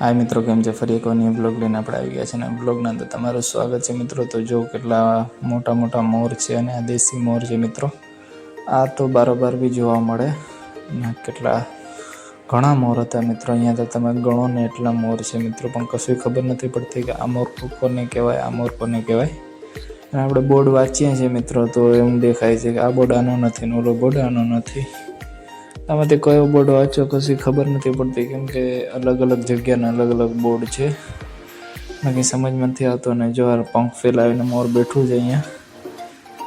હાય મિત્રો, કેમ છે? ફરી એકવાર ન્યૂ બ્લોગ લઈને આપણે આવી ગયા છે અને બ્લોગના અંદર તમારું સ્વાગત છે મિત્રો. તો જો કેટલા મોટા મોટા મોર છે અને આ દેશી મોર છે મિત્રો, આ તો બારોબાર બી જોવા મળે. અને કેટલા ઘણા મોર હતા મિત્રો. અહીંયા તો તમે ગણો ને એટલા મોર છે મિત્રો, પણ કશું ખબર નથી પડતી કે આ મોર કોને કહેવાય, આ મોર કોને કહેવાય. અને આપણે બોર્ડ વાંચીએ છીએ મિત્રો, તો એમ દેખાય છે કે આ બોર્ડ આનો નથી ને ઓલો બોર્ડ આનો નથી. આમાંથી કયો બોર્ડ વાંચો કશી ખબર નથી પડતી કેમ કે અલગ અલગ જગ્યાના અલગ અલગ બોર્ડ છે. બાકી સમજમાં નથી આવતો અને જો આ પંખ ફેલાવીને મોર બેઠું છે અહીંયા.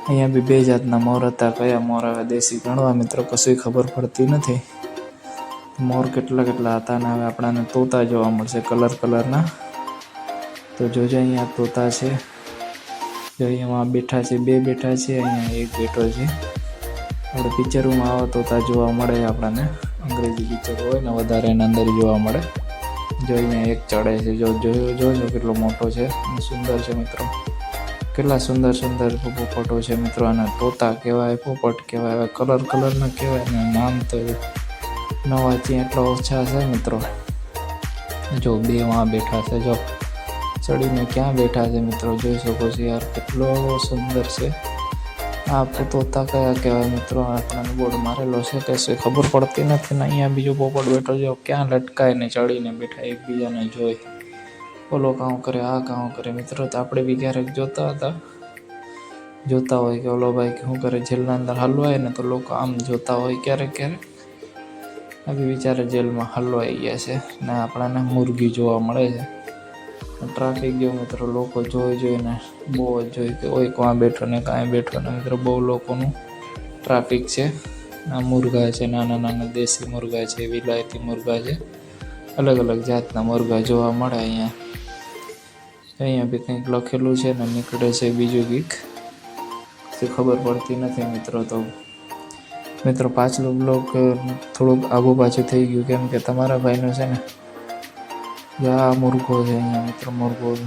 અહીંયા બી બે જાતના મોર હતા, કયા મોર આવે દેશી ગણવા મિત્રો, કશી ખબર પડતી નથી. મોર કેટલા કેટલા હતા ને હવે આપણાને તોતા જોવા મળશે કલર કલરના. તો જોજો અહીંયા તોતા છે. જો અહીંયા બેઠા છે, બે બેઠા છે, અહીંયા એક બેઠો છે. આપણે પિક્ચરોમાં આવો તોતા જોવા મળે આપણને. અંગ્રેજી પિક્ચર હોય ને વધારે એના અંદર જોવા મળે. જોઈને એક ચડે છે. જો જોયો જોજો કેટલો મોટો છે સુંદર છે મિત્રો. કેટલા સુંદર સુંદર પોપટો છે મિત્રો. અને તોતા કહેવાય, પોપટ કહેવાય, હવે કલર કલરના કહેવાય ને નામ તો ન વાંચી એટલા ઓછા છે મિત્રો. જો બે વાં બેઠા છે. જો ચડીને ક્યાં બેઠા છે મિત્રો? જોઈ શકો છો યાર, કેટલો સુંદર છે. આ તોતા કયા કહેવાય મિત્રો આપણને બોર્ડ મારેલો છે કે શું ખબર પડતી નથી ને અહીંયા બીજો પોપટ બેઠો છે, ક્યાં લટકાઈને ચડીને બેઠા એકબીજાને જોઈ. ઓલો કાં કરે આ કાં કરે. મિત્રો, તો આપણે બી ક્યારેક જોતા હતા. જોતા હોય કે, ઓલો ભાઈ, શું કરે? જેલના અંદર હલવાય ને તો લોકો આમ જોતા હોય ક્યારેક ક્યારેક. આવી બિચારા જેલમાં હલવાઈ ગયા છે ને આપણાને મુરગી જોવા મળે છે. ટ્રાફિક જો મિત્રો, લોકો જોઈ જોઈને બહુ જ જોઈ કે ઓય ક્યાં બેઠો ને કાંઈ બેઠો ને મિત્રો, બહુ લોકોનું ટ્રાફિક છે. આ મુર્ગા છે, નાના નાના દેશી મુર્ગા છે, વિલાયતી મુર્ગા છે. અલગ અલગ જાતના મુર્ગા જોવા મળે અહીંયા. અહીંયા બી કંઈક લખેલું છે ને નીકળે છે બીજું કંઈક તે ખબર પડતી નથી મિત્રો તો. મિત્રો, પાછલું બ્લોક થોડુંક આગુ પાછું થઈ ગયું કેમ કે તમારા ભાઈનું છે ને આ મુર્ગો છે અહીંયા મિત્ર મુર્ગો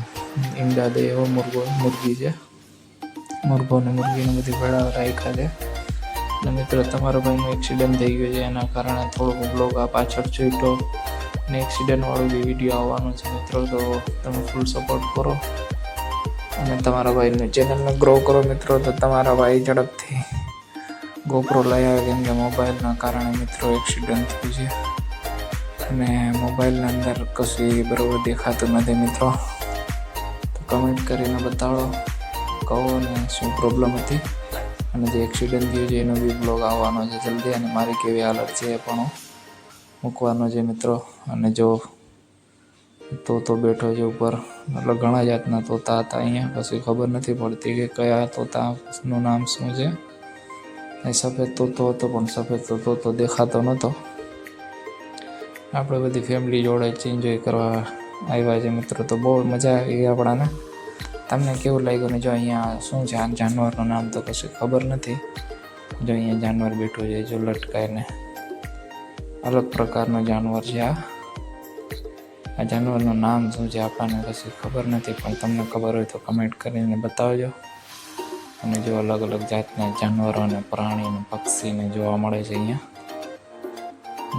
ઈંડા દે એવો મુર્ગો મુરગી છે મુર્ગો ને મુરગીને બધી ભેળા રાખ્યા છે. અને મિત્રો, તમારા ભાઈનું એક્સિડન્ટ થઈ ગયું છે. એના કારણે થોડોક બ્લોગ આ પાછળ છૂટો ને એક્સિડન્ટવાળો બી વીડિયો આવવાનો છે, મિત્રો. તો તમે ફૂલ સપોર્ટ કરો. અને તમારા ભાઈને ચેનલને ગ્રો કરો, મિત્રો. તો તમારા ભાઈ ઝડપથી ગોપરો લઈ આવે, કેમ કે મોબાઈલના કારણે, મિત્રો એક્સિડન્ટ થયું છે. અને મોબાઈલની અંદર કશું બરાબર દેખાતું નથી મિત્રો. તો કમેન્ટ કરીને બતાડો કહો ને શું પ્રોબ્લેમ હતી. અને જે એક્સિડન્ટ થયું છે, એનો બી બ્લોગ આવવાનો છે જલ્દી. અને મારી કેવી હાલત છે એ પણ મૂકવાનો છે મિત્રો. અને જો તોતો બેઠો છે ઉપર. મતલબ ઘણા જાતના તોતા હતા અહીંયા. પછી ખબર નથી પડતી કે કયા તોતાનું નામ શું છે. અહીં સફેદ તોતો હતો પણ સફેદ તોતો તો દેખાતો નહોતો. આપણે બધી ફેમિલી જોડે જ એન્જોય કરવા આવ્યા છે મિત્રો, તો બહુ મજા આવી આપણાને. તમને કેવું લાગ્યું ને જો અહીંયા શું છે આ જાનવરનું નામ તો કશું ખબર નથી. જો અહીંયા જાનવર બેઠું છે, જો લટકાઈને. અલગ પ્રકારનું જાનવર છે આ. આ જાનવરનું નામ શું છે આપણને કશું ખબર નથી, પણ તમને ખબર હોય તો કમેન્ટ કરીને બતાવજો. અને જો અલગ અલગ જાતના જાનવરો અને પ્રાણી અને પક્ષીને જોવા મળે છે અહીંયા.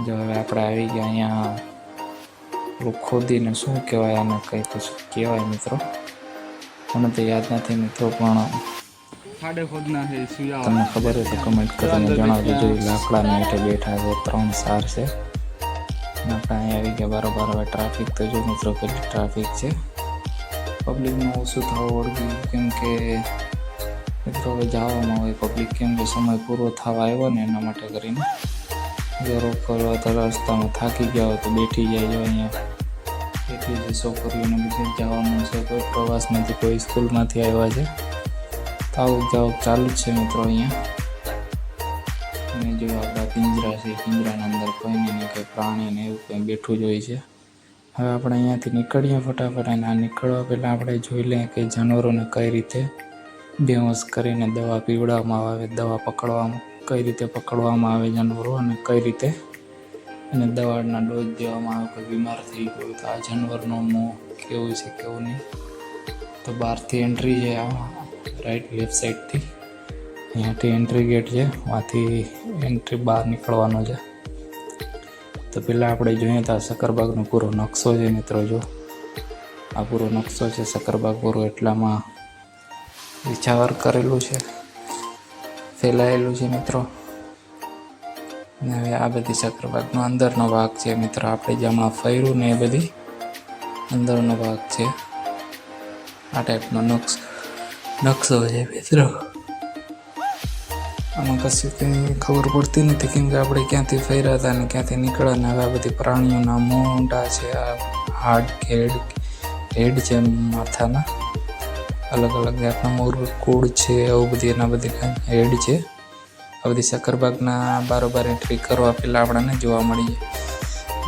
જો હવે આપણે આવી ગયા અહીંયા ખોદીને શું કહેવાય આને કંઈ તો શું કહેવાય મિત્રો? મને તો યાદ નથી મિત્રો પણ તમને ખબર હોય તો કમેન્ટ કરીને જણાવજો. જો ઈ હેઠે બેઠા છે ત્રણ સાર છે. આપણે અહીંયા આવી ગયા બરોબર. હવે ટ્રાફિક તો જો મિત્રો કેટલી ટ્રાફિક છે. પબ્લિકનું ઓછું થવું વળગ્યું કેમ કે મિત્રો હવે જવામાં હોય પબ્લિક કેમ કે સમય પૂરો થવા આવ્યો ને એના માટે કરીને. જો રોક કરવા તો રસ્તામાં થાકી ગયા હોય તો બેઠી જાય અહીંયા. બેઠી છે છોકરીઓને બીજું જવાનું છે, કોઈ પ્રવાસ નથી કોઈ સ્કૂલમાંથી આવ્યા છે. તો જાવ જાવક ચાલુ જ છે મિત્રો અહીંયા. અને જો આપણા પિંજરા છે, પિંજરાના અંદર કોઈ ને કંઈ પ્રાણી ને એવું કંઈ બેઠું જ હોય છે. હવે આપણે અહીંયાથી નીકળીએ ફટાફટ અને આ નીકળવા પહેલાં આપણે જોઈ લઈએ કે જાનવરોને કઈ રીતે બેહોશ કરીને દવા પીવડાવવામાં આવે, દવા પકડવામાં. કઈ રીતે પકડવામાં આવે જાનવરો અને કઈ રીતે એને દવાના ડોઝ દેવામાં આવે, કોઈ બીમાર થઈ ગયું તો આ જાનવરનો મોં કેવું છે, કેવું નહીં. તો બહારથી એન્ટ્રી છે આ રાઈટ લેફ્ટ સાઈડથી અહીંયાથી એન્ટ્રી ગેટ છે આથી એન્ટ્રી બહાર નીકળવાનો છે. તો પહેલાં આપણે જોઈએ તો આ સક્કરબાગનો પૂરો નકશો છે મિત્રો, જો. આ પૂરો નકશો છે સક્કરબાગ પૂરો, એટલામાં વિચાર કરેલું છે. ફેલાયેલું છે મિત્રો. અને હવે આ બધી ચક્રવાતનો અંદરનો ભાગ છે મિત્રો. આપણે જે હમણાં ફર્યું ને એ બધી અંદરનો ભાગ છે. આ ટાઈપનો નકશ, નકશો છે મિત્રો. આમાં કશું કંઈ ખબર પડતી નથી કેમ કે આપણે ક્યાંથી ફર્યા હતા ને ક્યાંથી નીકળ્યા ને હવે આ બધી પ્રાણીઓના મોટા છે, આ હાડ કે હેડ છે માથાના. અલગ અલગ જાતના મોર, કુળ છે, આવું બધી એના બધી હેડ છે. આ બધી શક્કરબાગના બારોબાર એન્ટ્રી કરવા પહેલાં આપણને જોવા મળી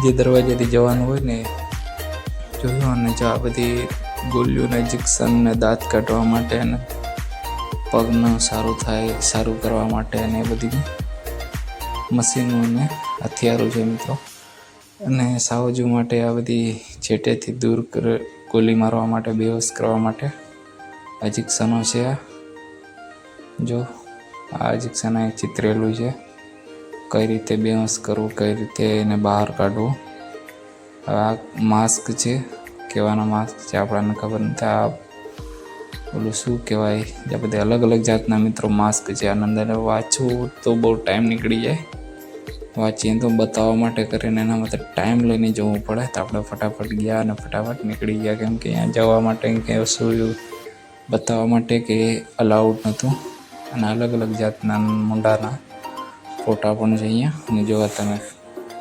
જે દરવાજેથી જવાનું હોય ને, જોયું અને જો આ બધી ગોલીઓને ઇન્જેક્શન દાંત કાઢવા માટે અને પગનું સારું થાય, સારું કરવા માટે અને એ બધી મશીનો અને હથિયારો છે મિત્રો. અને સાવજો માટે આ બધી છેટેથી દૂર કરે, ગોલી મારવા માટે, બેહોશ કરવા માટે ઇન્જેક્શનો છે. જો આ અહીં ચિતરેલું છે. કઈ રીતે બેહોશ કરવું, કઈ રીતે એને બહાર કાઢવું. હવે આ માસ્ક છે. કહેવાનો માસ્ક છે આપણને ખબર નથી. આ ઓલું શું કહેવાય? જે બધા અલગ અલગ જાતના મિત્રો માસ્ક છે. આનંદ અંદર વાંચવું તો બહુ ટાઈમ નીકળી જાય. વાંચીએ તો બતાવવા માટે કરીને એના માટે ટાઈમ લઈને જવું પડે. તો આપણે ફટાફટ ગયા અને ફટાફટ નીકળી ગયા. કેમ કે અહીંયા જવા માટે કે શું બતાવવા માટે કે અલાઉડ નહોતું. અને અલગ અલગ જાતના મુંડાના ફોટા પણ છે અહીંયા. અને જોવા તમે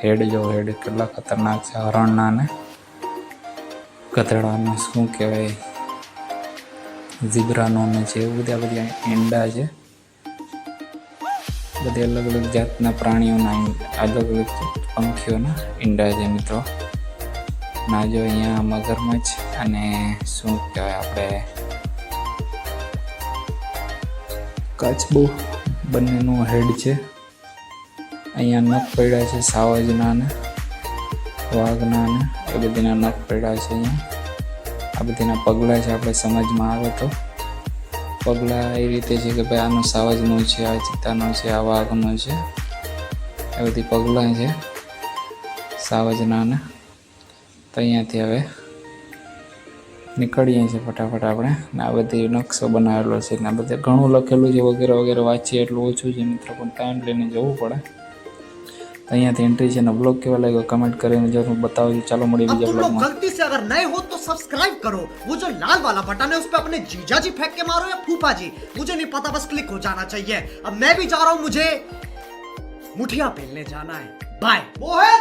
હેડ જો હેડ કેટલા ખતરનાક છે, હરણના ને ગધેડાના શું કહેવાય, ઝીબ્રાનો ને છે એવું બધા બધા ઈંડા છે. બધી અલગ અલગ જાતના પ્રાણીઓના અલગ અલગ પંખીઓના ઈંડા છે મિત્રો. ના, જો અહીંયા મગરમચ્છ અને શું કહેવાય, આપણે કાચબો બંનેનું હેડ છે. અહીંયા નખ પડ્યા છે સાવજના ને વાઘના ને એ બધીના નખ પડ્યા છે અહીંયા. આ બધીના પગલાં છે આપણે સમજમાં આવે તો. પગલાં એ રીતે છે કે ભાઈ આનું સાવજનું છે, આ ચિત્તાનું છે, આ વાઘનું છે. એ બધી પગલાં છે સાવજના ને તો અહીંયાથી હવે નીકળીએ છીએ ફટાફટ આપણે ને આ બધી નકશો બનાવેલો છે ને આ બધે ઘણું લખેલું છે વગેરે વગેરે વાંચીએ એટલું ઓછું છે મિત્રો પણ ટાઈમ લઈને જવું પડે તો અહીંયાથી એન્ટ્રી છે ને બ્લોગ કેવા લાગ્યો કમેન્ટ કરીને જરૂર બતાવજો ચાલો મળીએ अब બીજા तुम लोग બ્લોગમાં गलती से अगर नए हो तो सब्सक्राइब करो वो जो लाल वाला बटन है उस पर अपने जीजा जी फेंक के मारो या फूफा जी मुझे नहीं पता बस क्लिक हो जाना चाहिए अब मैं भी जा रहा हूं मुझे मुठिया पेलने जाना है बाय वो है